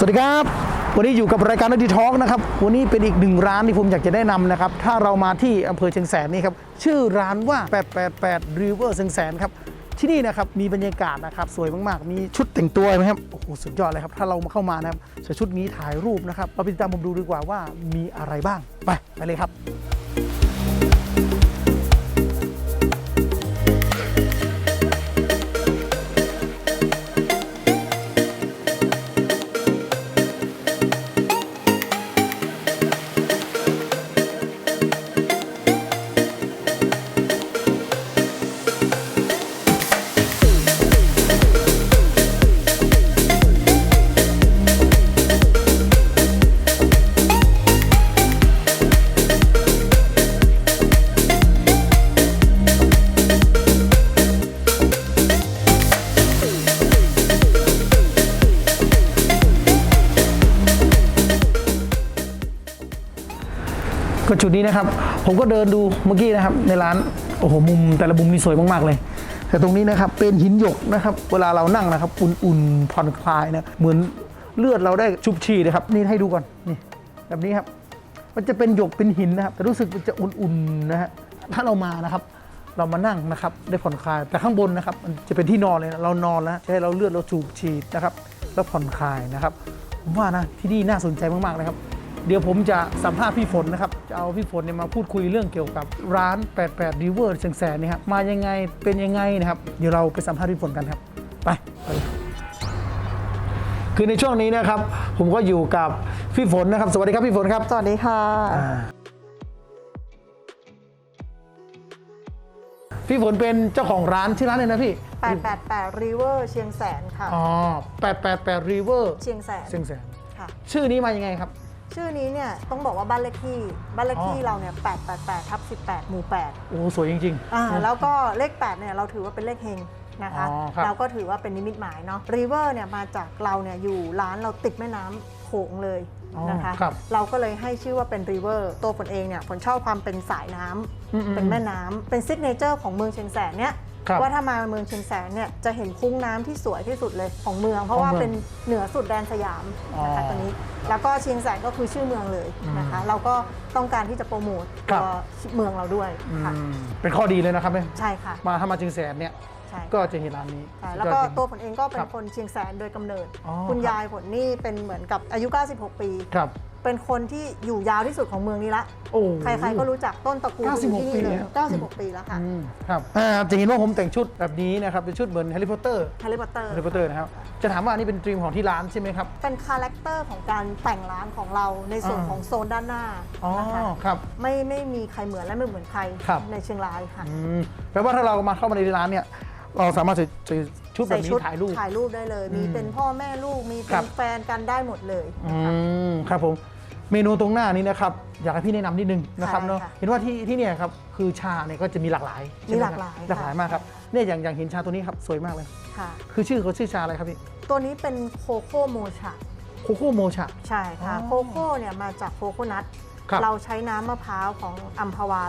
สวัสดีครับ วันนี้อยู่กับรายการนักดีทอกนะครับ วันนี้เป็นอีกหนึ่งร้านที่ผมอยากจะแนะนำนะครับ ถ้าเรามาที่อำเภอเชียงแสนนี่ครับ ชื่อร้านว่า 888 River เชียงแสนครับ ที่นี่นะครับ มีบรรยากาศนะครับ สวยมาก ๆ มีชุดแต่งตัวไหมครับ โอ้โห สุดยอดเลยครับ ถ้าเรามาเข้ามานะครับใส่ชุดนี้ถ่ายรูปนะครับ เราไปติดตามผมดูดีกว่าว่ามีอะไรบ้าง ไป ไปเลยครับ นี้นะครับ ผมก็เดินดูเมื่อกี้นะครับ ในร้านโอ้โหมุมแต่ละมุมนี่สวยมากๆเลย แต่ตรงนี้นะครับเป็นหินหยกนะครับ เวลาเรานั่งนะครับ อุ่นๆผ่อนคลายนะเหมือนเลือดเราได้ชุบชีนะครับ นี่ให้ดูก่อนนี่แบบนี้ครับ มันจะเป็นหยกเป็นหินนะครับ แต่รู้สึกมันจะอุ่นๆนะฮะถ้าเรามานะครับเรามานั่งนะครับได้ผ่อนคลายแต่ข้างบนนะครับมันจะเป็นที่นอนเลยนะเรานอนแล้วจะให้เราเลือดเราสูบฉีดนะครับ แล้วผ่อนคลายนะครับผมว่านะที่นี่น่าสนใจมากๆเลยครับ เดี๋ยวผมจะสัมภาษณ์พี่ฝนนะครับ จะเอาพี่ฝนเนี่ยมาพูดคุยเรื่องเกี่ยวกับร้าน 88 River เชียงแสนนี่ครับมายังไงเป็นยังไงนะครับ เดี๋ยวเราไปสัมภาษณ์พี่ฝนกันครับ ไปไปเลยคือในช่วงนี้นะครับ ผมก็อยู่กับพี่ฝนนะครับ สวัสดีครับพี่ฝนครับสวัสดีค่ะ อ่าพี่ฝนเป็นเจ้าของร้านชื่อร้านเลยนะพี่888 River เชียงแสนค่ะ อ๋อ888 River เชียงแสนเชียงแสนค่ะ ชื่อนี้มายังไงครับ ชื่อนี้เนี่ยต้องบอกว่าบ้านเลขที่บ้านเลขที่อ๋อเราเนี่ย888ทับ18 หมู่ 8 โอ้สวยจริงอ่าแล้วก็เลข8เนี่ยเราถือว่าเป็นเลขเฮงนะคะอ๋อครับเราก็ถือว่าเป็นนิมิตหมายเนาะ River เนี่ยมาจากเราเนี่ยอยู่ร้านเราติดแม่น้ำโขงเลยอ๋อนะคะครับเราก็เลยให้ชื่อว่าเป็น River ตัวฝนเองเนี่ยฝนชอบความเป็นสายน้ำอืมๆเป็นแม่น้ำเป็นซิกเนเจอร์ของเมืองเชียงแสนเนี่ยครับ ว่าถ้ามาเมืองเชียงแสนเนี่ยจะเห็นคุ้งน้ำที่สวยที่สุดเลยของเมือง เพราะว่าของเมืองเป็นเหนือสุดแดนสยามนะคะอ๋อตัวนี้ แล้วก็เชียงแสนก็คือชื่อเมืองเลยนะคะอืมเราก็ต้องการที่จะโปรโมทครัตับวเมืองเราด้วยค่ะอืมเป็นข้อดีเลยนะครับเนี่ยใช่ค่ะมาถ้ามาเชียงแสนเนี่ยใช่ก็จะเห็นร้านนี้ใช่แล้วก็สุดยอดจริงตัวผลเองก็เป็ครันบคนเชียงแสนโดยกำเนิดอ๋อคุณครับยายผลนี่เป็นเหมือนกับอายุ 96 ปีครับเป็นคนที่อยู่ยาวที่สุดของเมืองนี้ละ โอ้ใครๆก็รู้จักต้นตระกูลอยู่ที่96ปีนี่เลยแล้ว 96 ปีแล้วค่ะอืมครับอ่าจะเห็นว่าผมแต่งชุดแบบนี้นะครับเป็นชุดเหมือนแฮร์รี่พอตเตอร์แฮร์รี่พอตเตอร์แฮร์รี่พอตเตอร์นะครับจะถามว่าอันนี้เป็นดรีมของที่ร้านใช่ไหมครับ เป็นคาแรคเตอร์ของการแต่งร้านของเราในส่วนอ่า ของโซนด้านหน้าอ๋อนะคะครับ ไม่ไม่มีใครเหมือนและไม่เหมือนใครครับ ในเชียงรายค่ะ อืมแปลว่าถ้าเรามาเข้ามาในร้านเนี่ย เราสามารถใส่ใส่ชุดแบบนี้ถ่ายรูป ถ่ายรูปได้เลย มีอืมเป็นพ่อแม่ลูกมีคเป็รันบแฟนกันได้หมดเลยอืนะคะ มครับผมเมนูตรงหน้านี้นะครับอยากให้พี่แนะนำนิดนึงนะครับใช่เนาะค่ะเห็นว่าที่ที่เนี่ยครับคือชาเนี่ยก็จะมีหลากหลายใช่ไมีหลากหลายหลากหลายค่ะ มากครับเนี่ยอย่างอย่างเห็นชาตัวนี้ครับสวยมากเลย ค่ะ คือชื่อเขาชื่อชาอะไรครับพี่ตัวนี้เป็นโคโค่โมชะโคโค่โมชา ใช่ค่ะ อ๋อ โคโค่เนี่ยมาจากโคโคนัท ครับเราใช้น้ำมะพร้าวของอัมพวา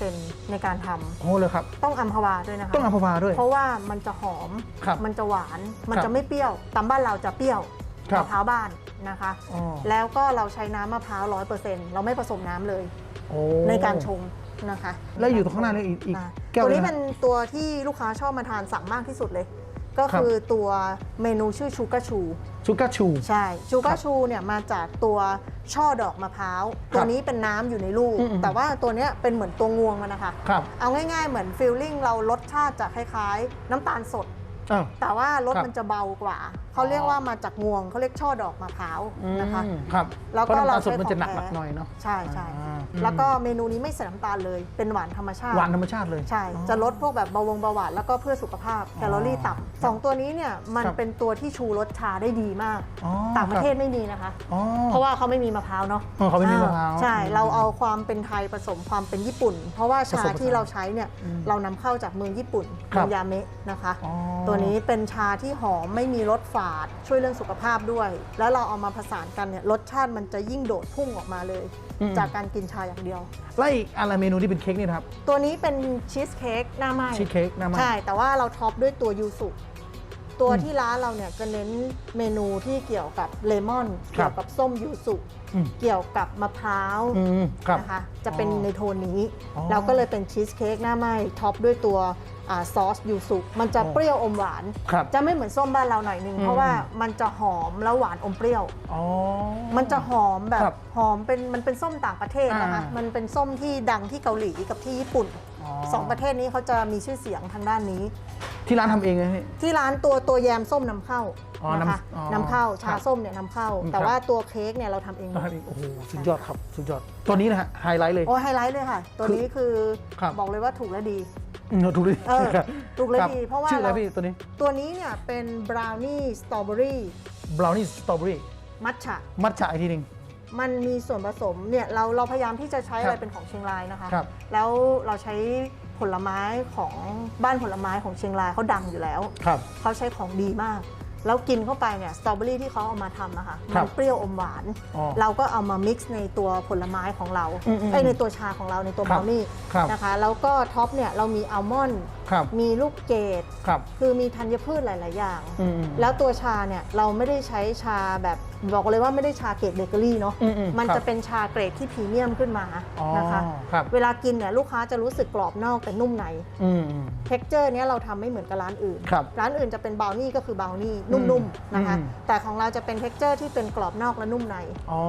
100%ในการทำโอ้เลยครับ ต้องอัมพวาด้วยนะคะต้องอัมพวาด้วย เพราะว่ามันจะหอม ครับมันจะหวาน มันครับจะไม่เปรี้ยว ตามบ้านเราจะเปรี้ยวครับ มะพร้าวบ้านนะคะ อ๋อแล้วก็เราใช้น้ำมะพร้าวร้อยเปอร์เซ็นต์เราไม่ผสมน้ำเลย โอ้ในการชงนะคะแล้วอยู่ตรงข้างหน้านี่อีกอีกอ่าแก้วตัวหนี้งะ เป็นตัวที่ลูกค้าชอบมาทานสั่งมากที่สุดเลย ก็ครับคือตัวเมนูชื่อชูกาชู ชูการ์ชู ใช่ ชูครักาบชูเนี่ยมาจากตัวช่อดอกมะพร้าวครับตัวนี้เป็นน้ำอยู่ในลูกอืมๆแต่ว่าตัวเนี้ยเป็นเหมือนตัวงวงมันนะคะครับเอาง่ายๆเหมือนฟิลลิ่งเรารสชาติจะคล้ายๆ น้ำตาลสดอ้าวแต่ว่ารสครับมันจะเบากว่า เขาเรียกว่ามาจากงวงเขาเรียกช่อดอกมะพร้าวนะคะอืมครับแล้วก็พะน้ำตาลเราสดใช้มันจะหนักของหนักแท้หน่อยเนาะ ใช่ใช่อ่า แล้วก็เมนูนี้ไม่ใส่น้ำตาลเลย เป็นหวานธรรมชาติ หวานธรรมชาติเลย ใช่อ๋อจะลดพวกแบบเบาหวงเบาหวานแล้วก็เพื่อสุขภาพแคลอรี่ต่ำสองตัวนี้เนี่ยมันครับเป็นตัวที่ชูรสชาได้ดีมาก อ๋อต่างประเทศคบไม่มีนะคะ อ๋อเพราะว่าเขาไม่มีมะพร้าวเนาะเออเขาไม่มีมะพร้าวใช่ อืมเราเอาความเป็นไทยผสมความเป็นญี่ปุ่น เพราะว่าผชาสมผสานที่เราใช้เนี่ยอืมเรานำเข้าจากเมืองญี่ปุ่นครัเมืบองยาเมะนะคะ อ๋อ ตัวนี้เป็นชาที่หอมไม่มีรสฝาด ช่วยเรื่องสุขภาพด้วย แล้วเราเอามาผสานกันเนี่ยรสชาติมันจะยิ่งโดดพุ่งออกมาเลย อืม จากการกินชาอย่างเดียวแล้วอีกอะไรเมนูที่เป็นเค้กนี่นะครับ ตัวนี้เป็นชีสเค้กหน้าไหม้ชีสเค้กหน้ามันใช่ แต่ว่าเราท็อปด้วยตัวยูสุ ตัวที่ร้านเราเนี่ยจะเน้นเมนูที่เกี่ยวกับเลมอนครัเกี่บยวกับส้มยูสุอืมเกี่ยวกับมะพร้าวอืมครับนะคะจะเป็นอ๋อในโทนนี้อ๋อเราก็เลยเป็นชีสเค้กหน้าไหม้ท็อปด้วยตัวอ่าซอสยูสุมันจะอ๋อเปรี้ยวอมหวานครับจะไม่เหมือนส้มบ้านเราหน่อยนึงอืมเพราะว่ามันจะหอมแล้วหวานอมเปรี้ยวอ๋อมันจะหอมแบครับบหอมเป็นมันเป็นส้มต่างประเทศนะคะอ่ามัมันเป็นส้มที่ดังที่เกาหลีกับที่ญี่ปุ่นอ๋อสองประเทศนี้เขาจะมีชื่อเสียงทางด้านนี้ ที่ร้านทำเองเลยพี่ ที่ร้านตัวตัวแยมส้มนำเข้าอ๋อนะคะนำอ๋อนำเข้าครัชาบส้มเนี่ยนำเข้าอืมแต่ครับว่าตัวเค้กเนี่ยเราทำเองหมต้องดทำเองโอ้โหสุดยอดครับสุดยอดตัวนี้นะฮะไฮไลท์เลย โอ้ไฮไลท์เลยค่ะ ตัวนี้คือครับ บอกเลยว่าถูกและดี อืมถูกเลยเออถูกเลยคบดีเพราะว่าชื่ออะไรเรา พี่ตัวนี้ตัวนี้เนี่ยเป็นบราวนี่สตรอเบอรี่บราวนี่สตรอเบอรี่มัทฉะ มัทฉะอีกทีหนึ่ง มันมีส่วนผสมเนี่ยเราเราพยายามที่จะใช้ครับอะไรเป็นของเชียงรายนะคะ ครับแล้วเราใช้ ผลไม้ของบ้านผลไม้ของเชียงรายเขาดังอยู่แล้วครับเขาใช้ของดีมาก แล้วกินเข้าไปเนี่ยสตรอเบอรี่ที่เขาเอามาทำอะค่ะครัมับนเปรี้ยวอมหวาน อ๋อเราก็เอามา mix ในตัวผลไม้ของเราอืมอืมไอยในตัวชาของเราในตัวครับบราวนี่ครับ นะคะแล้วก็ท็อปเนี่ยเรามีอัลมอนด์ ครับมีลูกเกดครับคือมีธัญพืชหลาย ๆ อย่างอืมอืม แล้วตัวชาเนี่ยเราไม่ได้ใช้ชาแบบบอกเลยว่าไม่ได้ชาเกรดเบเกอรี่เนาะอืมอืมมันครับจะเป็นชาเกรดที่พรีเมียมขึ้นมาอ๋อนะคะ ครับ เวลากินเนี่ยลูกค้าจะรู้สึกกรอบนอกแต่นุ่มในอืมอืม เท็กเจอร์เนี้ยเราทำไม่เหมือนกับร้านอื่น ครับร้านอื่นจะเป็นบราวนี่ก็คือบราวนี่นุ่มๆนะคะ อืม แต่ของเราจะเป็นเท็กเจอร์ที่เป็นกรอบนอกและนุ่มในอ๋อ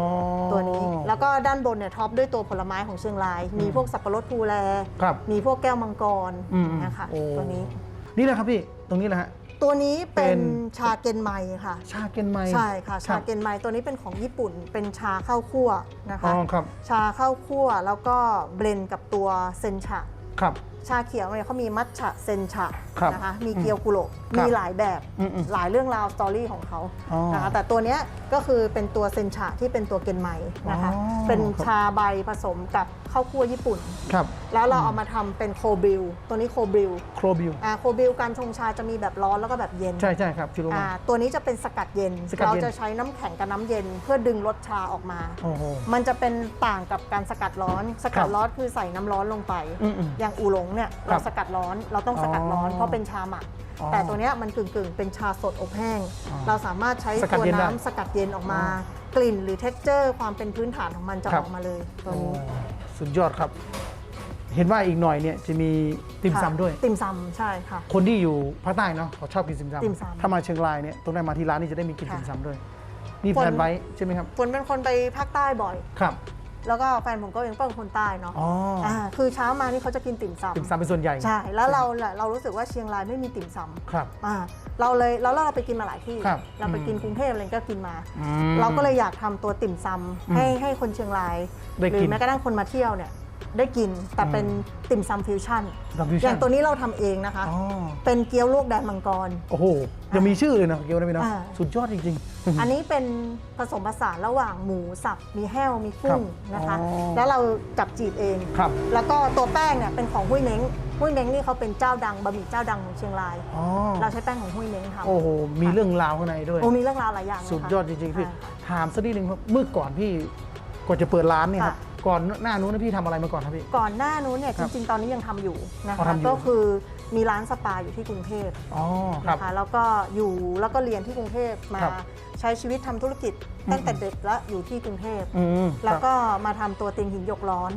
ตัวนี้ แล้วก็ด้านบนเนี่ยท็อปด้วยตัวผลไม้ของเชียงราย มีพวกสับปะรดภูแล ครับมีพวกแก้วมังกรอืม นะคะโอ้ตัวนี้ นี่แหละครับพี่ ตรงนี้แหละฮะ ตัวนี้เป็เป็น นชาเกนไมค่ะ ชาเกนไมใช่ค่ะคชารับเกนไมตัวนี้เป็นของญี่ปุ่น เป็นชาข้าวคั่วนะอ๋คะอครับ ชาข้าวคั่วแล้วก็เบลนด์กับตัวเซนชาครับ ชาเขียวเนี่ยเขามีมัทฉะเซนชะครับนะคะ มีเกียวกุโระครับ มีหลายแบบอืมอืมหลายเรื่องราวสตอรี่ของเขาอ๋อนะคะแต่ตัวเนี้ยก็คือเป็นตัวเซนชะที่เป็นตัวเกนไมนะคะอ๋อเป็นครับชาใบผสมกับข้าวคั่วญี่ปุ่นครับแล้วเราเอามาทำเป็นโคบิลตัวนี้โคบิลโครบิวอ่าโคบิลการชงชาจะมีแบบร้อนแล้วก็แบบเย็น ใช่ใช่ครับที่รู้อ่ามาตัวนี้จะเป็นสกัดเย็นสกัดเราเย็นจะใช้น้ำแข็งกับน้ำเย็น เพื่อดึงรสชาออกมาโอ้โหมันจะเป็นต่างกับการสกัดร้อน สกัดร้อนคือใส่น้ำร้อนลงไปอืมอืมอย่างอูหลงเนี่ยครัเราบสกัดร้อนเราต้องสกัดร้อนอ๋อเพราะเป็นชาหมักอ๋อ แต่ตัวเนี้ยมันกึ่งกึ่งๆ เป็นชาสดอบแห้งอ๋อเราสามารถใช้สกัดตัวเย็นได้ น้ำสกัดเย็นออกมาอ๋กลิ่นหรือ t e x t อร์ ความเป็นพื้นฐานของมันจะครัอบอกมาเลยตัวโอ้นี้ สุดยอดครับ เห็นว่าอีกหน่อยเนี่ยจะมีติ่มค่ะซำด้วย ติ่มซำใช่ค่ะ คนที่อยู่ภาคใต้เนาะเขาชอบกินติ่มซำติ่มซำถ้ามาเชียงรายเนี่ยต้องได้มาที่ร้านนี้จะได้มีกินค่ะติ่มซำด้วยนี่คนแพลนไว้ใช่ไหมครับฝนเป็นคนไปภาคใต้บ่อย ครับ แล้วก็แฟนผมก็ยังเป็นคนใต้เนาะอ๋อออ่าคือเช้ามานี่เขาจะกินติ่มซำติ่มซำเป็นส่วนใหญ่ใช่แล้วเราแหละเรารู้สึกว่าเชียงรายไม่มีติ่มซำครับ อ่าเราเลยแล้วเราไปกินมาหลายที่ ครับเราไปกินอืมกรุงเทพอะไรก็กินมา อืมเราก็เลยอยากทำตัวติ่มซำให้ให้คนเชียงรายได้หรืกิอน แม้กระทั่งคนมาเที่ยวเนี่ย ได้กิน แต่เป็นติ่มซำฟิวชั่น ซำฟิวชั่น อย่างตัวนี้เราทำเองนะคะ อ๋อเป็นเกี๊ยวลวกแดนมังกร โอ้โหยังมีชื่อเลยนะเกี๊ยวนะพี่เนาะอ่า สุดยอดจริงๆอันนี้เป็นผสมผสานระหว่างหมูสับ มีแห้ว มีกุ้งครับนะคะ อ๋อ แล้วเราจับจีบเองครับแล้วก็ตัวแป้งเนี่ยเป็นของหุ้ยเม้งหุ้ยเม้งนี่เขาเป็นเจ้าดังบะหมี่เจ้าดังของเชียงราย อ๋อเราใช้แป้งของหุ้ยเม้งทำโอ้โหมีเรื่องราวข้างในด้วย โอ้มีเรื่องราวหลายอย่างเลสุดค่ะยอดจริงๆพี่อ่าถามสักนิดนึงครับเมื่อก่อนพี่ก่อนจะเปิดร้านเนี่ยครับค่ะ ก่อนหน้านู้นนะพี่ทำอะไรมาก่อนครับพี่ ก่อนหน้านู้นเนี่ยคจรับริงๆ ตอนนี้ยังทำอยู่นะอ๋อคะทำอยู่ ก็คือมีร้านสปาอยู่ที่กรุงเทพอ๋อครับ นะคะแล้วก็อยู่แล้วก็เรียนที่กรุงเทพมาครับใช้ชีวิตทำธุรกิจตั้งแต่เด็กและอยู่ที่กรุงเทพอืมแล้วครับก็มาทำตัวเตียงหินหยกร้อน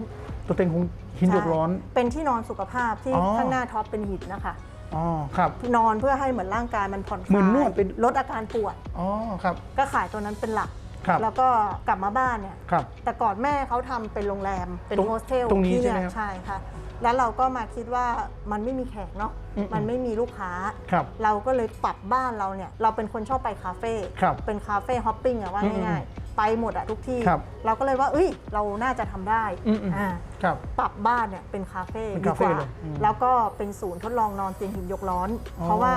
ตัวเต็งของหินหยกร้อน ใช่เป็นที่นอนสุขภาพที่อ๋อ ข้างหน้าท็อปเป็นหินนะคะอ๋อครับ นอนเพื่อให้เหมือนร่างกายมันผ่อนคลายเหมือนนวดเป็น ลดอาการปวด อ๋อครับ ก็ขายตัวนั้นเป็นหลัก ครับแล้วก็กลับมาบ้านเนี่ยครับ แต่ก่อนแม่เขาทำเป็นโรงแรมเป็นตรงโฮสเทลตรงนี้ที่ใช่เนี่ไหมยครับใช่ค่ะ แล้วเราก็มาคิดว่ามันไม่มีแขกเนาะอืม มันไม่มีลูกค้า ครับ เราก็เลยปรับบ้านเราเนี่ย เราเป็นคนชอบไปคาเฟ่ครับเป็นคาเฟ่ฮอปปิ้งอะว่าอืมง่ายๆไปหมดอะทุกที่ ครับเราก็เลยว่าเอ้ย เราน่าจะทำได้อืมอืมอ่าครับ ปรับบ้านเนี่ยเป็นคาเฟ่เป็นดีคากเฟ่ว่าเลยอืมแล้วก็เป็นศูนย์ทดลองนอนเตียงหินยกร้อน อ๋อเพราะว่า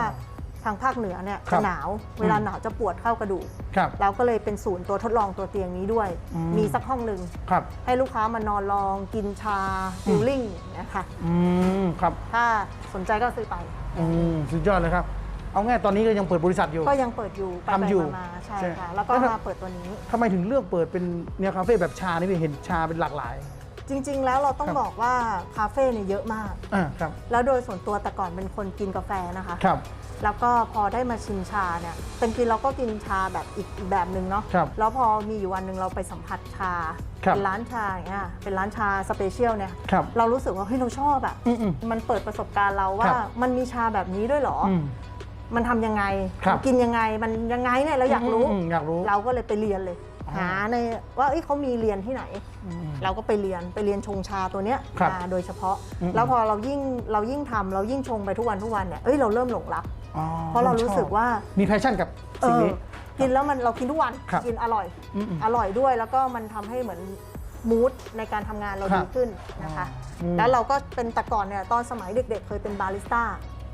ทางภาคเหนือเนี่ยครัจะบหนาว เวลาหนาวจะปวดเข้ากระดูก ครับ เราก็เลยเป็นศูนย์ตัวทดลองตัวเตียงนี้ด้วย อืม มีสักห้องหนึ่งครับ ให้ลูกค้ามานอนลองกินชาฟิลลิ่งนะคะอืมครับถ้าสนใจก็ซื้อไป อืมสุดยอดเลยครับ เอาง่ายตอนนี้ก็ยังเปิดบริษัทอยู่ ก็ยังเปิดอยู่ไปทำอยู่ๆมาๆใช่ใช่ ค่ะแล้วก็แล้วถ้ามมาเปิดตัวนี้ ทำไมถึงเลือกเปิดเป็นเนี่ยคาเฟ่แบบชานี่พี่เห็นชาเป็นหลากหลาย จริง ๆ แล้วเราต้องครับ บอกว่าคาเฟ่เนี่ยเยอะมาก อ่าครับ แล้วโดยส่วนตัวแต่ก่อนเป็นคนกินกาแฟนะคะ ครับ แล้วก็พอได้มาชิมชาเนี่ยจริงๆเราก็กินชาแบบอีกอีกแบบหนึ่งเนาะครับแล้วพอมีอยู่วันหนึ่งเราไปสัมผัสชาครับ เป็นร้านชาอย่างเงี้ยเป็นร้านชาสเปเชียลเนี่ย ครับ เรารู้สึกว่าเฮ้ยเราชอบอะอืมอืมมันเปิดประสบการณ์เราว่า ครับ มันมีชาแบบนี้ด้วยเหรอออืมมันทำยังไงครับ มันกินยังไงมันยังไงเนี่ยเราอยากรู้มมอยากรู้ เราก็เลยไปเรียนเลย อ๋อ หาในว่าเอ้ยเขามีเรียนที่ไหน อืม เราก็ไปเรียนไปเรียนชงชาตัวเนี้ยครับมาโดยเฉพาะ อืม แล้วพอเรายิ่งเรายิ่งทำเรายิ่งชงไปทุกวันทุกวันเนี่ยเอ้ยเราเริ่มหลงรักอ๋อ เพราะเรารู้สึกว่ามีแพชชั่นกับเอสิ่งอนี้ กินแล้วมันเรากินทุกวันครับกินอร่อยอืมอืมอร่อยด้วยแล้วก็มันทำให้เหมือนมูดในการทำงานเราครับดีขึ้นนะคะอืมแล้วเราก็เป็นแต่ก่อนเนี่ยตอนสมัยเด็ก ๆ เคยเป็นบาริสต้า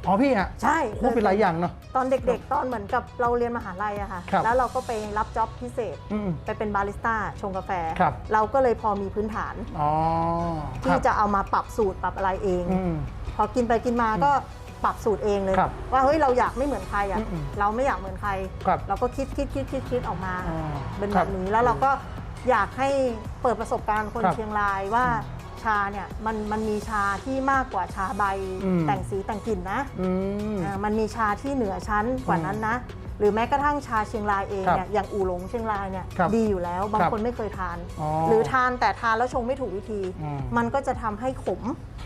อ๋อพี่อะใช่พูดเป็นหลายอย่างเนาะตอนเด็กๆ ตอนเหมือนกับเราเรียนมหาลัยอะค่ะครับแล้วเราก็ไปรับจ็อบพิเศษอืมไปเป็นบาริสต้าชงกาแฟครับเราก็เลยพอมีพื้นฐานอ๋อที่จะเอามาปรับสูตรปรับอะไรเองอืมพอกินไปกินมาก็ ปรับสูตรเองเลย ครับว่าเฮ้ยเราอยากไม่เหมือนใครอะอืมเราไม่อยากเหมือนใคร ครับเราก็คิดคิดคิดคิดคิดออกมาอ๋อเป็นคแบรับบนี้แล้วเราก็อยากให้เปิดประสบการณ์คนครับเชียงรายว่าชาเนี่ยมันมันมีชาที่มากกว่าชาใบอืม แต่งสีแต่งกลิ่นนะ อืม อ่ามันมีชาที่เหนือชั้นกว่านั้นนะ หรือแม้กระทั่งชาเชียงรายเองครับเนี่ยอย่างอูหลงเชียงรายเนี่ยครับดีอยู่แล้วบางครับคนไม่เคยทานอ๋อหรือทานแต่ทานแล้วชงไม่ถูกวิธีอืมมันก็จะทำให้ขม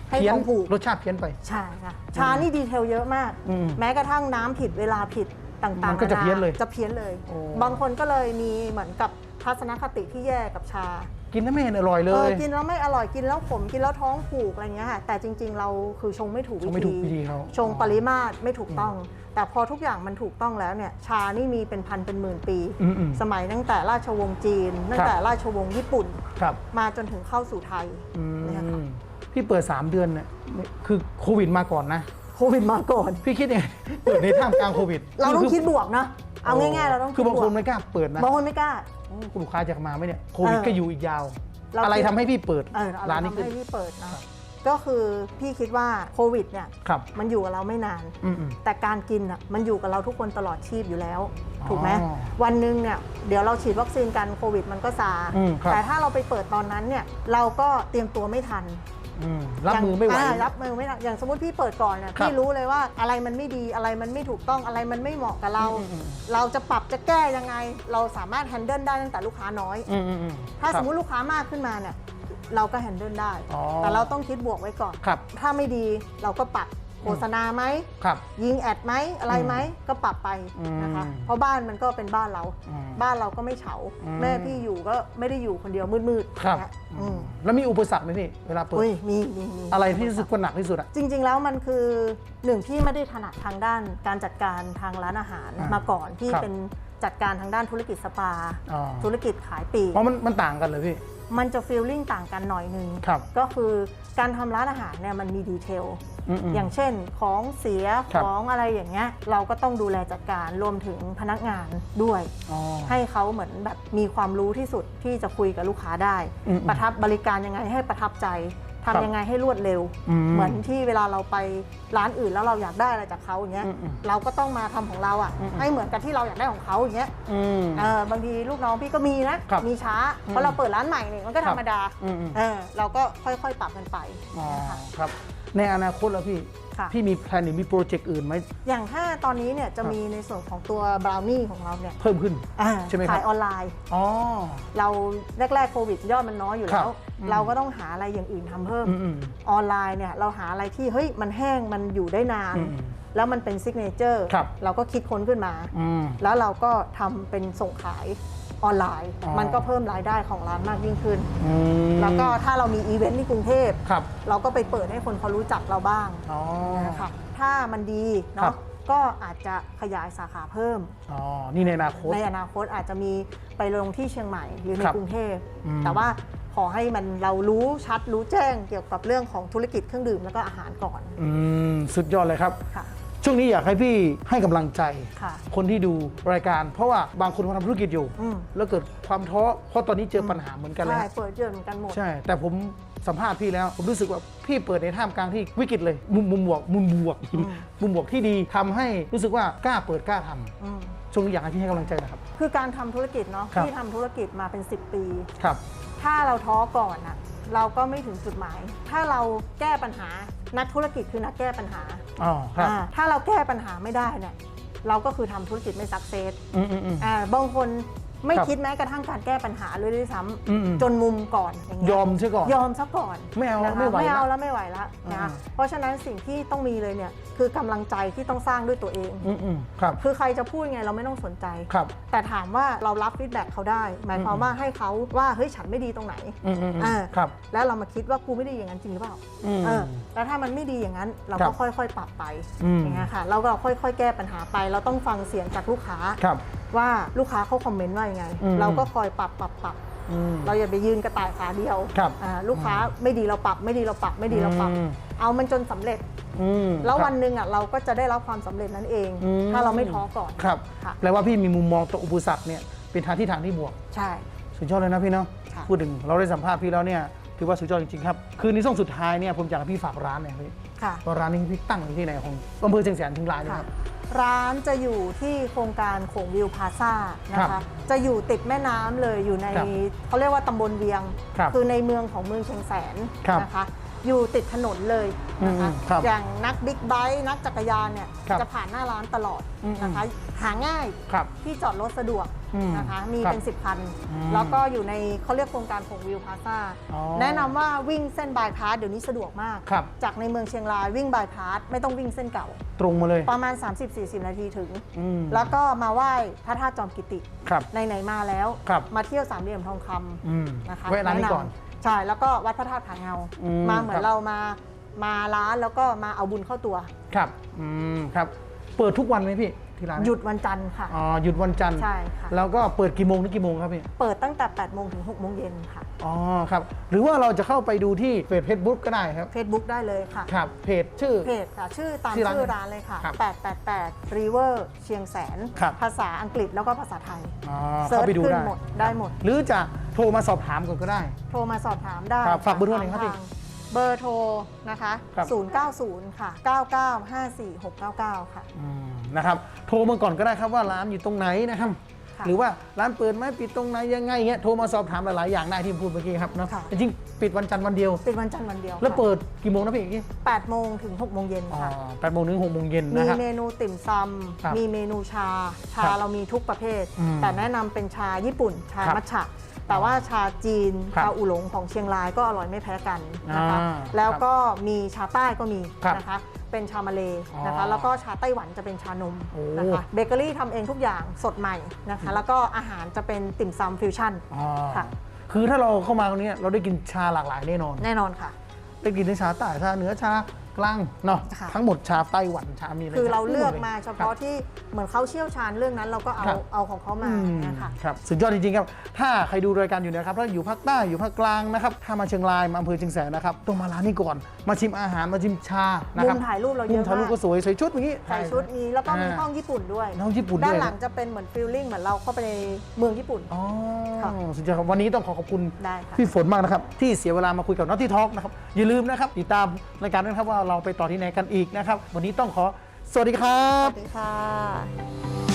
ให้เพี้ยนท้องผูกรสชาติเพี้ยนไปใช่ค่ะชานี่ดีเทลเยอะมากอืมแม้กระทั่งน้ำผิดเวลาผิดต่างๆมันก็จะาาเพี้ยนเลยจะเพี้ยนเลยโอ้บางคนก็เลยมีเหมือนกับทัศนคติที่แย่กับชา กินแล้วไม่เห็นอร่อยเลเออย กินแล้วไม่อร่อยกินแล้วขมกินแล้วท้องผูกอะไรเงี้ยค่ะแต่จริง ๆ เราคือชงไม่ถูกชงไม่ถูกวิธีเขาชงปริมาตรไม่ถูกต้อง แต่พอทุกอย่างมันถูกต้องแล้วเนี่ยชานี่มีเป็นพันเป็นหมื่นปี อืมอืมสมัยตั้งแต่ราชวงศ์จีน ตั้งแต่ราชวงศ์ญี่ปุ่น ครับมาจนถึงเข้าสู่ไทยอืเนี่ยค่ะมพี่เปิด 3 เดือนเนี่ยคือโควิดมาก่อนนะ โควิดมาก่อน พี่คิดยังไงเปิดในท่ามกลางโควิดเราต้องอคิดบวกนะเอาง่ายๆเราต้องคือบางดบควนกไม่กล้าเปิดนะ บางคนไม่กล้า โอ้ลูกค้าจะมาไหมเนี่ยโควิดเออก็อยู่อีกยาว เราอะไรคิดทำให้พี่เปิดเอออะไรร้านนี้ทำขึ้น ให้พี่เปิดนะก็คือพี่คิดว่าโควิดเนี่ยครับ มันอยู่กับเราไม่นาน อืมอืมแต่การกินอะมันอยู่กับเราทุกคนตลอดชีพอยู่แล้วอ๋อถูกไหมวันหนึ่งเนี่ยเดี๋ยวเราฉีดวัคซีนกันโควิดมันก็ซา อืมครับแต่ถ้าเราไปเปิดตอนนั้นเนี่ยเราก็เตรียมตัวไม่ทัน อืมรับมือไม่ไหวย่างารับมือไม่ทันอย่างสมมติพี่เปิดก่อนเนี่ยครับพี่รู้เลยว่าอะไรมันไม่ดีอะไรมันไม่ถูกต้องอะไรมันไม่เหมาะกับเรา อืมอืมเราจะปรับจะแก้ยังไง เราสามารถแฮนเดิลได้ตั้งแต่ลูกค้าน้อย อืมอืมอืมถ้าคสรับมมุติลูกค้ามากขึ้นมาเนี่ยเราก็แฮนเดิลได้ อ๋อแต่เราต้องคิดบวกไว้ก่อน ครับ ถ้าไม่ดีเราก็ปรับ โฆษณาไหมครับยิงแอดไหมอะไรไหมก็ปรับไปนะคะอืมเพราะบ้านมันก็เป็นบ้านเราอืมบ้านเราก็ไม่เฉาอืมแม่พี่อยู่ก็ไม่ได้อยู่คนเดียวมืดๆครับเนี่ยอืมแล้วมีอุปสรรคไหมพี่เวลาเปิดอุ้ยมีมีมีอะไรที่รู้สึกว่าหนักที่สุดอะจริง ๆ แล้วมันคือหนึ่งที่ไม่ได้ถนัดทางด้านการจัดการทางร้านอาหารอ่ามมาก่อนที่ครับเป็นจัดการทางด้านธุรกิจสปาอ๋อธุรกิจขายปลีกเพราะมันมันต่างกันเลยพี่มันจะฟีลลิ่งต่างกันหน่อยนึงครับก็คือการทำร้านอาหารเนี่ยมันมีดีเทล อืมอืมอย่างเช่นของเสียครับของอะไรอย่างเงี้ยเราก็ต้องดูแลจัดการรวมถึงพนักงานด้วย อ๋อ ให้เขาเหมือนแบบมีความรู้ที่สุดที่จะคุยกับลูกค้าได้ อืมประทับบริการยังไงให้ประทับใจครัทำบยังไงให้รวดเร็ว อืมเหมือนที่เวลาเราไปร้านอื่นแล้วเราอยากได้อะไรจากเขาอย่างเงี้ยอืมอืมเราก็ต้องมาทำของเราอะอืมอืมให้เหมือนกับที่เราอยากได้ของเขาอย่างเงี้ยอืม เออบางทีลูกน้องพี่ก็มีนะครับมีช้าอืมเพราะเราเปิดร้านใหม่เนี่ยมันก็ครัธรบรมดาอืมอืมเออเราก็ค่อยๆปรับกันไปอ๋อนะคะ ครับ ในอนาคตแล้วพี่ ค่ะ พี่มีแพลนหรือมีโปรเจกต์อื่นไหม อย่างถ้าตอนนี้เนี่ยจะครับมีในส่วนของตัวบราวนี่ของเราเนี่ยเพิ่มขึ้น อ่าใช่ไหมครับ ขายออนไลน์ อ๋อ เราแรกๆโควิดยอดมันน้อยอยู่ครัแล้บว อืม เราก็ต้องหาอะไรอย่างอื่นทำเพิ่ม อืมอืม ออนไลน์เนี่ยเราหาอะไรที่เฮ้ยมันแห้งมันอยู่ได้นาน อืมแล้วมันเป็นซิกเนเจอร์ครับ เราก็คิดค้นขึ้นมา อืม แล้วเราก็ทำเป็นส่งขาย ออนไลน์อ๋อมันก็เพิ่มรายได้ของร้านมากยิ่งขึ้น อืมแล้วก็ถ้าเรามีอีเวนต์ที่กรุงเทพครับ เราก็ไปเปิดให้คนเขารู้จักเราบ้างอ๋อ นะคะถ้ามันดีครัเนาะบ ก็อาจจะขยายสาขาเพิ่ม อ๋อ นี่ในอนาคต ในอนาคตอาจจะมีไปลงที่เชียงใหม่หรือในครับกรุงเทพ อืม แต่ว่าขอให้มันเรารู้ชัดรู้แจ้งเกี่ยวกับเรื่องของธุรกิจเครื่องดื่มแล้วก็อาหารก่อน อืม สุดยอดเลยครับ ค่ะ ช่วงนี้อยากให้พี่ให้กำลังใจ ค่ะคนที่ดูรายการ เพราะว่าบางคนเขาทำธุรกิจอยู่ อืม แล้วเกิดความท้อเพราะตอนนี้เจอปัญหาเหมือนกันเลยใช่เปิดเยอะเหมือนกันหมด ใช่ แต่ผมสัมภาษณ์พี่แล้ว ผมรู้สึกว่าพี่เปิดในท่ามกลางที่วิกฤตเลย มุมมุมบวก มุมบวกอืมมุมบวกที่ดีทำให้รู้สึกว่ากล้าเปิดกล้าทำอืม ช่วงนี้อยากให้พี่ให้กำลังใจนะครับ คือการทำธุรกิจเนาะครับ ที่ทำธุรกิจมาเป็น 10 ปี ครับ ถ้าเราท้อก่อนอะ เราก็ไม่ถึงจุดหมาย ถ้าเราแก้ปัญหา นักธุรกิจคือนักแก้ปัญหาอ๋อครับอ่าถ้าเราแก้ปัญหาไม่ได้เนี่ย เราก็คือทำธุรกิจไม่สักเซสอืมอืมอืมอ่าบางคน ไม่ครับคิดแม้กระทั่งการแก้ปัญหาเลยด้วยซ้อืมอืมำจนมุมก่อนอย่างเงี้ยอมใช่ก่อน ยอมซะก่อนไม่เอานะคะไม่ไหวไม่เอาละแล้วไม่ไหวแล้วนะอ่าเพราะฉะนั้นสิ่งที่ต้องมีเลยเนี่ยคือกำลังใจที่ต้องสร้างด้วยตัวเอง อืมอืมครับคือใครจะพูดไงเราไม่ต้องสนใจ ครับ แต่ถามว่าเรารับฟีดแบ็กเขาได้ หมายความว่าให้เขาว่าเฮ้ยฉันไม่ดีตรงไหน อืมอืมอืมอ่า ครับ แล้วเรามาคิดว่ากูไม่ดีอย่างนั้นจริงหรือเปล่าอืมเออแล้วถ้ามันไม่ดีอย่างนั้นเราครัก็บค่อยๆ ปรับไปอืม อย่างเงี้ยค่ะเราก็ค่อยๆ แก้ปัญหาไป เราต้องฟังเสียงจากลูกค้า ครับว่าลูกค้าเขาคอมเมนต์ว่ายังไง อืม เราก็คอยปรับปรับปรับอืม เราอย่าไปยืนกระต่ายขาเดียวครับอ่าลูกค้าไม่ดีเราปรับไม่ดีเราปรับไม่ดีเราปรับ อืม เอามันจนสำเร็จ อืมแล้วครับวันหนึ่งอะเราก็จะได้รับความสำเร็จนั้นเอง อืมถ้าเราไม่ท้อก่อน ครับค่ะ แปลว่าพี่มีมุมมองต่ออุปสรรคเนี่ยเป็นทางที่ทางที่บวก ใช่ สุดยอดเลยนะพี่เนาะค่ะ พูดถึงเราได้สัมภาษณ์พี่แล้วเนี่ย ถือว่าสุดยอดจริงๆครับ คือในช่วงสุดท้ายเนี่ยผมอยากให้พี่ฝากร้านหน่อยพี่ค่ะ ว่าร้านนี้พี่ตั้งอยู่ที่ไหนของอำเภอเชียงแสนถึงรายนะค่ะครับ ร้านจะอยู่ที่โครงการโขงวิวพลาซ่านะครัคะ บจะอยู่ติดแม่น้ำเลยอยู่ในครับเขาเรียกว่าตำบลเวียงครับอในเมืองของเมืองเชียงแสนครับนะคะ อยู่ติดถนนเลยนะคะ อืมครับอย่างนักบิ๊กไบค์นักจักรยานเนี่ยครับจะผ่านหน้าร้านตลอดอืมนะคะ หาง่ายครับ ที่จอดรถสะดวก อืมนะคะ มีครับเป็น 10 คัน อืมแล้วก็อยู่ในเขาเรียกโครงการโขงวิวพลาซ่าอ๋อ แนะนำว่าวิ่งเส้นบายพาสเดี๋ยวนี้สะดวกมาก ครับ จากในเมืองเชียงรายวิ่งบายพาสไม่ต้องวิ่งเส้นเก่า ตรงมาเลยประมาณ 30-40 นาทีถึง อืมแล้วก็มาไหว้พระธาตุจอมกิติ ครับ ไหนๆมาแล้ว ครับ มาเที่ยวสามเหลี่ยมทองคำอืมนะคะแวะร้านนี้แะำก่อนใช่ แล้วก็วัดพระธาตุผาเงา อืมมาเหมือครันบ เรามามาร้านแล้วก็มาเอาบุญเข้าตัว ครับอืมครับ เปิดทุกวันไหมพี่ ที่ร้านหยุดวันจันทร์ค่ะ อ๋อหยุดวันจันทร์ใช่ค่ะ แล้วก็เปิดกี่โมงถึงกี่โมงครับพี่ เปิดตั้งแต่8โมงถึง6โมงเย็นค่ะ อ๋อครับ หรือว่าเราจะเข้าไปดูที่เพจเฟซบุ๊กก็ได้ครับ Facebook ได้เลยค่ะ ครับเพจชื่อ เพจค่ะ ชื่อตามชื่อร้านชื่อร้านเลยค่ะ ครับ888 River เชียงแสน ครับ ภาษาอังกฤษแล้วก็ภาษาไทยอ๋อเซิเข้าร์ชไปดูขึ้นได้ หมดได้หมด หรือจะโทรมาสอบถามก่อนก็ได้ โทรมาสอบถามได้ครับฝากเบอร์โทรหน่อยครับพี่ทางเบอร์โทรนะคะ ครับ 090 ค่ะ 9954699 ค่ะ อืม นะครับโทรมาก่อนก็ได้ครับว่าร้านอยู่ตรงไหนนะครับค่ะหรือว่าร้านเปิดไหมปิดตรงไหนยังไงเงี้ยโทรมาสอบถามหลาย ๆ อย่างได้ที่ผมพูดเมื่อกี้ครับเนาะค่ะจริงๆปิดวันจันทร์วันเดียว ปิดวันจันทร์วันเดียวแล้วค่ะเปิดกี่โมงนะพี่เอกกี้8โมงถึง6โมงเย็นอ๋อค่ะแปดโมงถึงหกโมงเย็นมีนะครับเมนูติ่มซครับำมีเมนูชา ชาครับเรามีทุกประเภทอืมแต่แนะนำเป็นชาญี่ปุ่น ชาครับมัทฉะแต่ว่าชาจีนครับชาอูหลงของเชียงรายก็อร่อยไม่แพ้กันนะคะอ่าแล้วก็มีชาใต้ก็มีครับนะคะ เป็นชามาเลนะอ๋คะอแล้วก็ชาไต้หวันจะเป็นชานมโอ้นะคะเบเกอรี่ทำเองทุกอย่างสดใหม่นะคะ แล้วก็อาหารจะเป็นติ่มซำฟิวชั่นอ๋อค่ะคือถ้าเราเข้ามาตรงนี้เราได้กินชาหลากหลายแน่นอน แน่นอนค่ะ ได้กินทั้งชาใต้ชาเหนือชา กลางเนาะค่ะ ทั้งหมดชาไต้หวันชามีอะไรคือเราเลือกหดมาเฉพาะที่เหมือนเขาเชี่ยวชาญเรื่องนั้นเราก็เอาครับเอาของเขามาอืมนะคะครับสุดยอดจริงๆครับ ถ้าใครดูรายการอยู่นะครับถ้าอยู่ภาคใต้อยู่ภาคกลางนะครับถ้ามาเชียงรายมาอำเภอเชียงแสนนะครับต้องมาร้านนี้ก่อน มาชิมอาหารมาชิมชานะมุครับมถ่ายรูปเราเยมุมอะถ่ายรูปมาก็กสวยใส่ชุดอย่างนี้ ใส่ชุดมีแล้วก็มีาห้องญี่ปุ่นด้วยห้องญี่ปุ่นด้วยด้านหลังจะเป็นเหมือนฟิลลิ่งเหมือนเราเข้าไปในเมืองญี่ปุ่น อ๋อค่ะ สุดยอดครับวันนี้ต้องขอขอบคุณ ได้ค่ะ พี่ฝนมากนะครับ ที่เสียเวลามาคุยกับน็อตที่ทอล์กนะครับ อย่าลืมนะครับ ติดตามรายการด้วยนะครับว่าเราไปต่อที่ไหนกันอีกนะครับ วันนี้ต้องขอสวัสดีครัสบวัสดีค่ะ